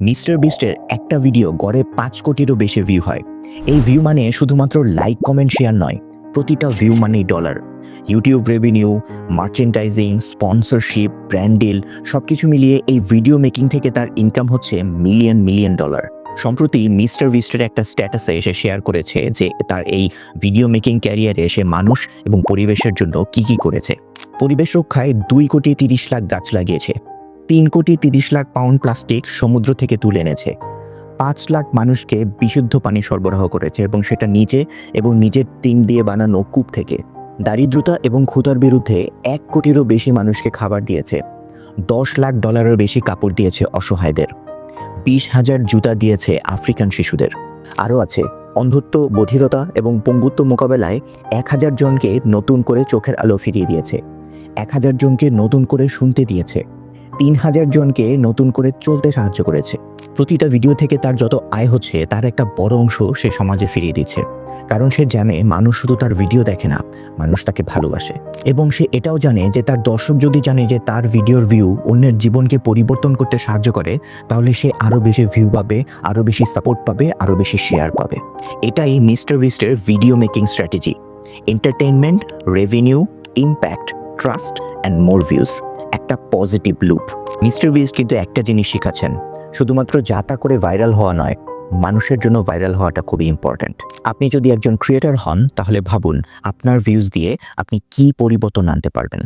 Mister বিস্টের একটা video গড়ে পাঁচ কোটিরও বেশি ভিউ হয়। এই ভিউ মানে শুধুমাত্র লাইক কমেন্ট শেয়ার নয়, প্রতিটা ভিউ মানেই dollar YouTube revenue merchandising sponsorship brand deal সব কিছু মিলিয়ে এই ভিডিও মেকিং থেকে তার ইনকাম হচ্ছে মিলিয়ন মিলিয়ন ডলার সম্প্রতি মিস্টার বিস্টের একটা স্ট্যাটাসে এসে শেয়ার করেছে যে তার এই ভিডিও মেকিং ক্যারিয়ারে সে মানুষ এবং পরিবেশের জন্য কি কি করেছে। পরিবেশ রক্ষায় দুই কোটি তিরিশ লাখ গাছ লাগিয়েছে। তিন কোটি তিরিশ লাখ পাউন্ড প্লাস্টিক সমুদ্র থেকে তুলে এনেছে। পাঁচ লাখ মানুষকে বিশুদ্ধ পানি সরবরাহ করেছে এবং সেটা নিজে এবং নিজের টিম দিয়ে বানানো কূপ থেকে। দারিদ্রতা এবং ক্ষুধার বিরুদ্ধে এক কোটিরও বেশি মানুষকে খাবার দিয়েছে। দশ লাখ ডলারের বেশি কাপড় দিয়েছে অসহায়দের। বিশ হাজার জুতা দিয়েছে আফ্রিকান শিশুদের। আরও আছে, অন্ধত্ব, বধিরতা এবং পঙ্গুত্ব মোকাবেলায় এক হাজার জনকে নতুন করে চোখের আলো ফিরিয়ে দিয়েছে। এক হাজার জনকে নতুন করে শুনতে দিয়েছে। তিন হাজার জনকে নতুন করে চলতে সাহায্য করেছে। প্রতিটা ভিডিও থেকে তার যত আয় হচ্ছে, তার একটা বড় অংশ সে সমাজে ফিরিয়ে দিচ্ছে। কারণ সে জানে মানুষ শুধু তার ভিডিও দেখে না, মানুষ তাকে ভালোবাসে। এবং সে এটাও জানে যে তার দর্শক যদি জানে যে তার ভিডিওর ভিউ অন্যের জীবনকে পরিবর্তন করতে সাহায্য করে, তাহলে সে আরও বেশি ভিউ পাবে আরও বেশি সাপোর্ট পাবে আরও বেশি শেয়ার পাবে। এটাই mister বিস্টের video making strategy entertainment revenue impact trust and more views একটা পজিটিভ লুপ মিস্টার বিস কিন্তু একটা জিনিস শিখাচ্ছেন, শুধুমাত্র যা তা করে ভাইরাল হওয়া নয়, মানুষের জন্য ভাইরাল হওয়াটা খুবই ইম্পর্ট্যান্ট আপনি যদি একজন ক্রিয়েটার হন, তাহলে ভাবুন, আপনার ভিউজ দিয়ে আপনি কি পরিবর্তন আনতে পারবেন?